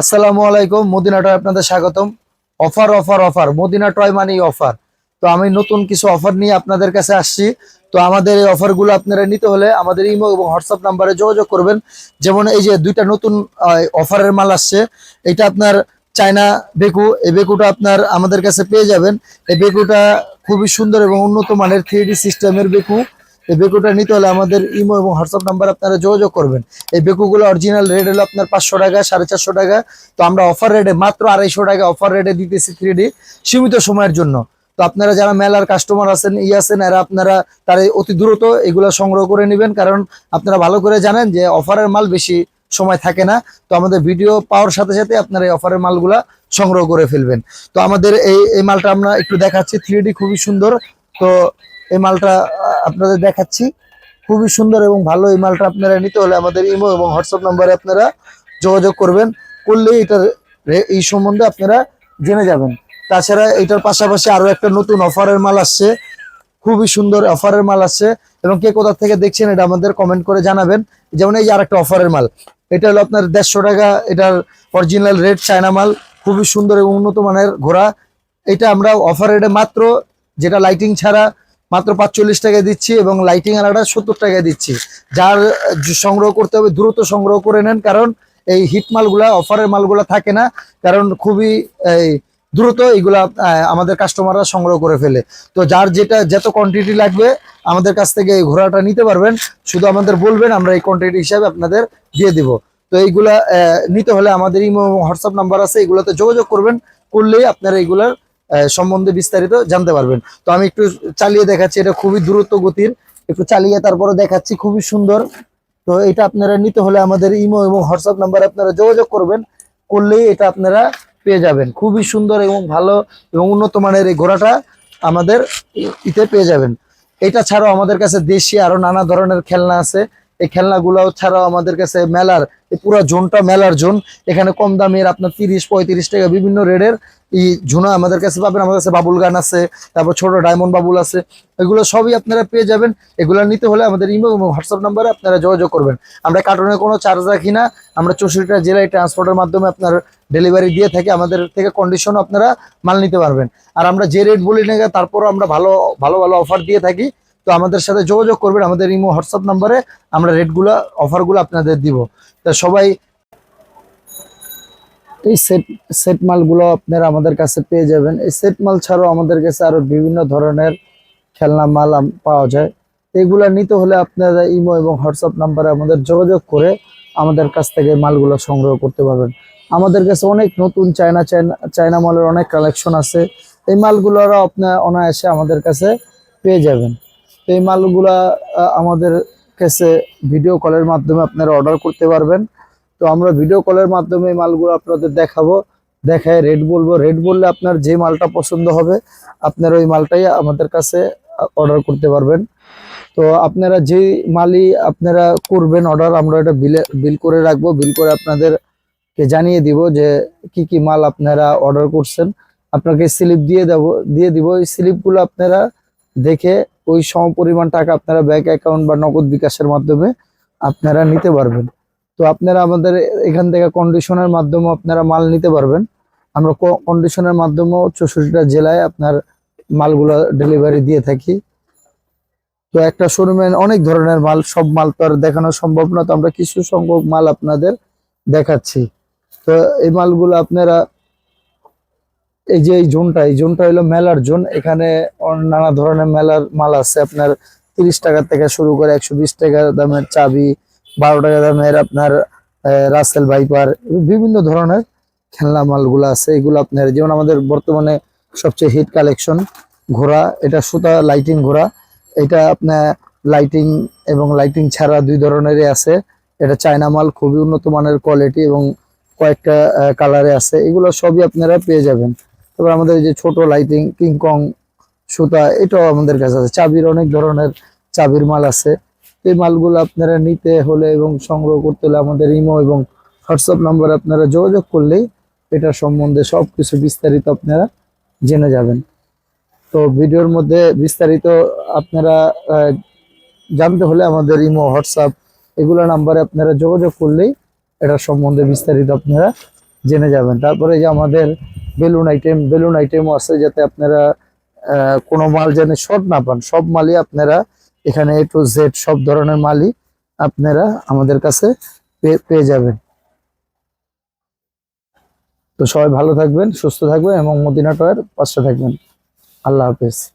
আসসালামু আলাইকুম, Medina toy আপনাদের স্বাগতম। Offer offer offer, Madina toy মানেই অফার। তো আমি নতুন কিছু অফার নিয়ে আপনাদের কাছে আসছি। তো আমাদের এই অফারগুলো আপনারা নিতে হলে আমাদের ইমো এবং হোয়াটসঅ্যাপ নাম্বারে যোগাযোগ করবেন। যেমন এই যে দুইটা নতুন অফারের মাল আসছে এটা আপনার চায়না বেকু। এই বেকুটা আপনার আমাদের কাছে পেয়ে যাবেন। এই বেকুটা খুবই সুন্দর এবং উন্নত মানের থ্রি সিস্টেমের বেকু। এই বেকুটা নিতে হলে আমাদের ইমো এবং হোয়াটসঅ্যাপ নাম্বার আপনারা যোগাযোগ করবেন। এই বেকুগুলো অরিজিনাল রেট হলো আপনার পাঁচশো টাকা, সাড়ে চারশো টাকা। তো আমরা অফার রেটে মাত্র আড়াইশো টাকা অফার রেটে দিতেছি থ্রি সীমিত সময়ের জন্য। তো আপনারা যারা মেলার কাস্টমার আছেন, ই আছেন, এরা আপনারা তারা অতি দ্রুত এগুলো সংগ্রহ করে নেবেন। কারণ আপনারা ভালো করে জানেন যে অফারের মাল বেশি সময় থাকে না। তো আমাদের ভিডিও পাওয়ার সাথে সাথে আপনারা এই অফারের মালগুলা সংগ্রহ করে ফেলবেন। তো আমাদের এই এই মালটা আমরা একটু দেখাচ্ছি। থ্রি খুবই সুন্দর। তো এই মালটা আপনাদের দেখাচ্ছি। খুবই সুন্দর এবং ভালো এই মালটা আপনারা নিতে হলে আমাদের ইমো এবং হোয়াটসঅ্যাপ নাম্বারে আপনারা যোগাযোগ করবেন। করলে এটার এই সম্বন্ধে আপনারা জেনে যাবেন। তাছাড়া এটার পাশাপাশি আরও একটা নতুন অফারের মাল আসছে। খুবই সুন্দর অফারের মাল আসছে এবং কে কোথা থেকে দেখছেন এটা আমাদের কমেন্ট করে জানাবেন। যেমন এই যে আরেকটা অফারের মাল, এটা হলো আপনার দেড়শো টাকা, এটার অরিজিনাল রেড চায়না মাল, খুবই সুন্দর এবং উন্নত মানের ঘোড়া। এটা আমরা অফার রেটে মাত্র, যেটা লাইটিং ছাড়া মাত্র পাঁচচল্লিশ টাকায় দিচ্ছি এবং লাইটিং আলাদা সত্তর টাকায় দিচ্ছি। যার সংগ্রহ করতে হবে দ্রুত সংগ্রহ করে নেন কারণ এই হিট মালগুলা অফারের মালগুলা থাকে না কারণ খুবই এই দ্রুত এইগুলা আমাদের কাস্টমাররা সংগ্রহ করে ফেলে। তো যার যেটা যত কোয়ান্টিটি লাগবে আমাদের কাছ থেকে এই ঘোড়াটা নিতে পারবেন। শুধু আমাদের বলবেন আমরা এই কোয়ান্টিটি হিসাবে আপনাদের দিয়ে দিব। তো এইগুলা নিতে হলে আমাদের হোয়াটসঅ্যাপ নাম্বার আছে এগুলোতে যোগাযোগ করবেন করলেই আপনারা এগুলার আহ, সম্বন্ধে বিস্তারিত জানতে পারবেন। তো আমি একটু চালিয়ে দেখাচ্ছি, এটা খুবই দ্রুত গতির। একটু চালিয়ে তারপরে দেখাচ্ছি, খুবই সুন্দর। তো এটা আপনারা নিতে হলে আমাদের ইমো এবং হোয়াটসঅ্যাপ নাম্বারে আপনারা যোগাযোগ করবেন, করলেই এটা আপনারা পেয়ে যাবেন। খুবই সুন্দর এবং ভালো এবং উন্নত মানের এই ঘোড়াটা আমাদের ইতে পেয়ে যাবেন। এটা ছাড়াও আমাদের কাছে দেশি আরও নানা ধরনের খেলনা আছে। এই খেলনাগুলো ছাড়াও আমাদের কাছে মেলার, এই পুরো জোনটা মেলার জোন। এখানে কম দামের আপনার তিরিশ, পঁয়ত্রিশ টাকা বিভিন্ন রেডের এই ঝুনা আমাদের কাছে পাবেন। আমাদের কাছে বাবুল গান আছে, তারপর ছোট ডায়মন্ড বাবুল আছে। এগুলো সবই আপনারা পেয়ে যাবেন। এগুলো নিতে হলে আমাদের ইমেল এবং হোয়াটসঅ্যাপ নাম্বারে আপনারা যোগাযোগ করবেন। আমরা কার্টুনের কোনো চার্জ রাখি না। আমরা চৌষট্টিটা জেলায় ট্রান্সপোর্টের মাধ্যমে আপনার ডেলিভারি দিয়ে থাকি। আমাদের থেকে কন্ডিশন আপনারা মাল নিতে পারবেন। আর আমরা যে রেট বলি না তারপরও আমরা ভালো ভালো ভালো অফার দিয়ে থাকি। তো আমাদের সাথে যোগাযোগ করবেন, আমাদের ইমো, হোয়াটসঅ্যাপ নাম্বারে আমরা রেটগুলো, অফারগুলো আপনাদের দিব। তা সবাই এই সেট সেট মালগুলো আপনারা আমাদের কাছে পেয়ে যাবেন। এই সেট মাল ছাড়াও আমাদের কাছে আরও বিভিন্ন ধরনের খেলনা মাল পাওয়া যায়। এগুলা নিতে হলে আপনারা ইমো এবং হোয়াটসঅ্যাপ নাম্বারে আমাদের যোগাযোগ করে আমাদের কাছ থেকে মালগুলো সংগ্রহ করতে পারবেন। আমাদের কাছে অনেক নতুন চায়না চায়না চায়না মালের অনেক কালেকশন আছে। এই মালগুলোরও আপনার অনায়াসে আমাদের কাছে পেয়ে যাবেন। এই মালগুলা আমাদের কাছে ভিডিও কলের মাধ্যমে আপনারা অর্ডার করতে পারবেন। তো আমরা ভিডিও কলের মাধ্যমে এই মালগুলো আপনাদের দেখাবো। দেখায় রেট বলব। রেট বললে আপনার যে মালটা পছন্দ হবে, আপনার ওই মালটাই আমাদের কাছে অর্ডার করতে পারবেন। তো আপনারা যে মালই আপনারা করবেন অর্ডার আমরা এটা বিলে বিল করে রাখব। বিল করে আপনাদেরকে জানিয়ে দিব যে কি কি মাল আপনারা অর্ডার করছেন। আপনাকে স্লিপ দিয়ে দেব, দিয়ে দিব। এই স্লিপগুলো আপনারা দেখে ওই সম পরিমাণ টাকা আপনারা ব্যাংক অ্যাকাউন্ট বা নগদ বিকাশের মাধ্যমে আপনারা নিতে পারবেন। তো আপনারা আমাদের এখান থেকে কন্ডিশনের মাধ্যমে আপনারা মাল নিতে পারবেন। আমরা কন্ডিশনের মাধ্যমেও চৌষট্টিটা জেলায় আপনার মালগুলো ডেলিভারি দিয়ে থাকি। তো একটা শোরুমে অনেক ধরনের মাল, সব মাল তো আর দেখানো সম্ভব না, তো আমরা কিছু সংখ্যক মাল আপনাদের দেখাচ্ছি। তো এই মালগুলো আপনারা এই যে এই জোনটা এই জোনটা হলো মেলার জোন। এখানে নানা ধরনের মেলার মাল আছে। আপনার তিরিশ টাকা থেকে শুরু করে একশো বিশ টাকা দামের চাবি, বারো টাকা দামের আপনার রাসেল ভাইপার, বিভিন্ন ধরনের খেলনা মালগুলো আছে। এগুলো আপনার, যেমন আমাদের বর্তমানে সবচেয়ে হিট কালেকশন ঘোড়া, এটা সুতা লাইটিং ঘোড়া। এটা আপনার লাইটিং এবং লাইটিং ছাড়া দুই ধরনেরই আছে। এটা চায়না মাল, খুবই উন্নত মানের কোয়ালিটি এবং কয়েকটা কালারে আছে। এগুলো সবই আপনারা পেয়ে যাবেন। তারপর আমাদের যে ছোট লাইটিং কিংকং সুতা, এটাও আমাদের কাছে আছে। চাবির অনেক ধরনের চাবির মাল আছে। এই মালগুলো আপনারা নিতে হলে এবং সংগ্রহ করতে হলে আমাদের ইমো এবং হোয়াটসঅ্যাপ নাম্বার আপনারা যোগাযোগ করলেই এটা সম্বন্ধে সবকিছু বিস্তারিত আপনারা জেনে যাবেন। তো ভিডিওর মধ্যে বিস্তারিত আপনারা জানতে হলে আমাদের ইমো, হোয়াটসঅ্যাপ, এগুলো নাম্বারে আপনারা যোগাযোগ করলেই এটা সম্বন্ধে বিস্তারিত আপনারা জেনে যাবেন। তারপরে যে আমাদের বেলুন আইটেম বেলুন আইটেমও আছে যাতে আপনারা কোনো মাল যেন শর্ট না পান, সব মালই আপনারা এখানে এ টু জেড সব ধরনের মালই আপনারা আমাদের কাছে পেয়ে- পেয়ে যাবেন। তো সবাই ভালো থাকবেন, সুস্থ থাকবেন এবং মদিনা টয়ের পাশে থাকবেন। আল্লাহ হাফেজ।